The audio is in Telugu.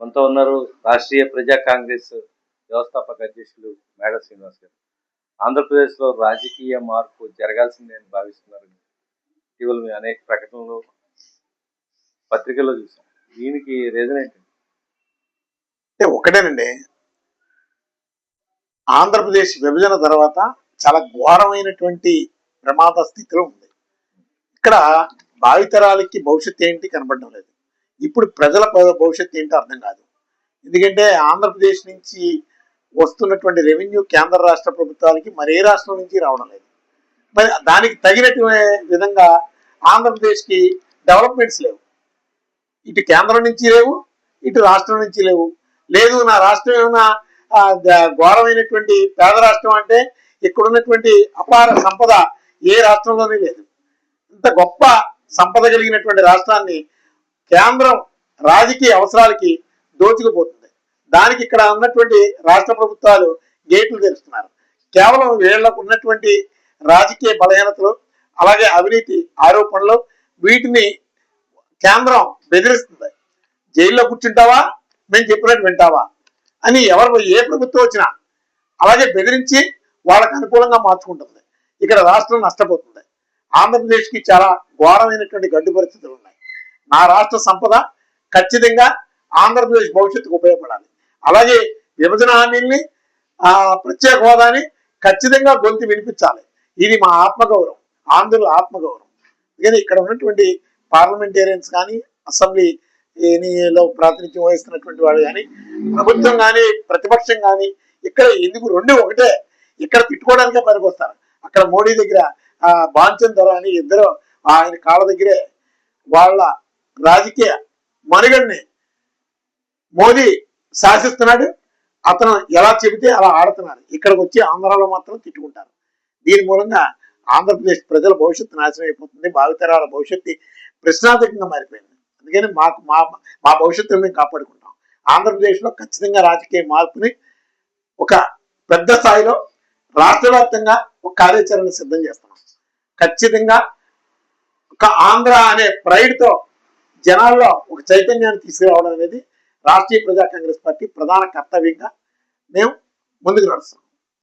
మనతో ఉన్నారు రాష్ట్రీయ ప్రజా కాంగ్రెస్ వ్యవస్థాపక అధ్యక్షులు మేడ శ్రీనివాస్ గారు. ఆంధ్రప్రదేశ్లో రాజకీయ మార్పు జరగాల్సిందే అని భావిస్తున్నారు ఇటీవల మేము అనేక ప్రకటనలు పత్రికల్లో చూసాం. దీనికి రీజన్ ఏంటండి? అంటే ఒకటేనండి ఆంధ్రప్రదేశ్ విభజన తర్వాత చాలా ఘోరమైనటువంటి ప్రమాద స్థితిలో ఉంది. ఇక్కడ భావితరాలకి భవిష్యత్తు ఏంటి కనబడడం లేదు. ఇప్పుడు ప్రజల భవిష్యత్తు ఏంటో అర్థం కాదు. ఎందుకంటే ఆంధ్రప్రదేశ్ నుంచి వస్తున్నటువంటి రెవెన్యూ కేంద్ర రాష్ట్ర ప్రభుత్వాలకి మరే రాష్ట్రం నుంచి రావడం లేదు. మరి దానికి తగినట్టు విధంగా ఆంధ్రప్రదేశ్కి డెవలప్మెంట్స్ లేవు. ఇటు కేంద్రం నుంచి లేవు ఇటు రాష్ట్రం నుంచి లేవు. లేదు నా రాష్ట్రం ఏమైనా ఘోరమైనటువంటి పేద రాష్ట్రం అంటే ఇక్కడ ఉన్నటువంటి అపార సంపద ఏ రాష్ట్రంలోనే లేదు. ఇంత గొప్ప సంపద కలిగినటువంటి రాష్ట్రాన్ని కేంద్రం రాజకీయ అవసరాలకి దోచుకుపోతుంది. దానికి ఇక్కడ ఉన్నటువంటి రాష్ట్ర ప్రభుత్వాలు గేట్లు తెరుస్తున్నారు. కేవలం వీళ్ళకు ఉన్నటువంటి రాజకీయ బలహీనతలు అలాగే అవినీతి ఆరోపణలు వీటిని కేంద్రం బెదిరిస్తుంది. జైల్లో కూర్చుంటావా? మేము చెప్పినట్టు వింటావా? అని ఎవరు ఏ ప్రభుత్వం వచ్చినా అలాగే బెదిరించి వాళ్ళకు అనుకూలంగా మార్చుకుంటుంది. ఇక్కడ రాష్ట్రం నష్టపోతుంది. ఆంధ్రప్రదేశ్కి చాలా ఘోరమైనటువంటి గడ్డు పరిస్థితులు ఉన్నాయి. నా రాష్ట్ర సంపద ఖచ్చితంగా ఆంధ్రప్రదేశ్ భవిష్యత్తుకు ఉపయోగపడాలి. అలాగే విభజన హామీల్ని ప్రత్యేక హోదాని ఖచ్చితంగా గొంతు వినిపించాలి. ఇది మా ఆత్మగౌరవం ఆంధ్రుల ఆత్మగౌరవం. కానీ ఇక్కడ ఉన్నటువంటి పార్లమెంటేరియన్స్ కానీ అసెంబ్లీలో ప్రాతినిధ్యం వహిస్తున్నటువంటి వాళ్ళు కానీ ప్రభుత్వం కానీ ప్రతిపక్షం కానీ ఇక్కడ ఎందుకు రెండు ఒకటే? ఇక్కడ తిట్టుకోవడానికే పనికొస్తారు. అక్కడ మోడీ దగ్గర బాంచన్ ధర అని ఇద్దరు ఆయన కాళ్ళ దగ్గరే వాళ్ళ రాజకీయ మనుగడిని మోదీ శాసిస్తున్నాడు. అతను ఎలా చెబితే అలా ఆడుతున్నారు. ఇక్కడికి వచ్చి ఆంధ్రాలో మాత్రం తిట్టుకుంటారు. దీని మూలంగా ఆంధ్రప్రదేశ్ ప్రజల భవిష్యత్తు నాశనం అయిపోతుంది. భావితరాల భవిష్యత్తు ప్రశ్నార్థకంగా మారిపోయింది. అందుకని మాకు మా మా భవిష్యత్తును మేము కాపాడుకుంటాం. ఆంధ్రప్రదేశ్లో ఖచ్చితంగా రాజకీయ మార్పుని ఒక పెద్ద స్థాయిలో రాష్ట్ర వ్యాప్తంగా ఒక కార్యాచరణ సిద్ధం చేస్తున్నాం. ఖచ్చితంగా ఒక ఆంధ్ర అనే ప్రైడ్తో జనాల్లో ఒక చైతన్యాన్ని తీసుకురావడం అనేది రాష్ట్రీయ ప్రజా కాంగ్రెస్ పార్టీ ప్రధాన కర్తవ్యంగా మేము ముందుకు నడుస్తాం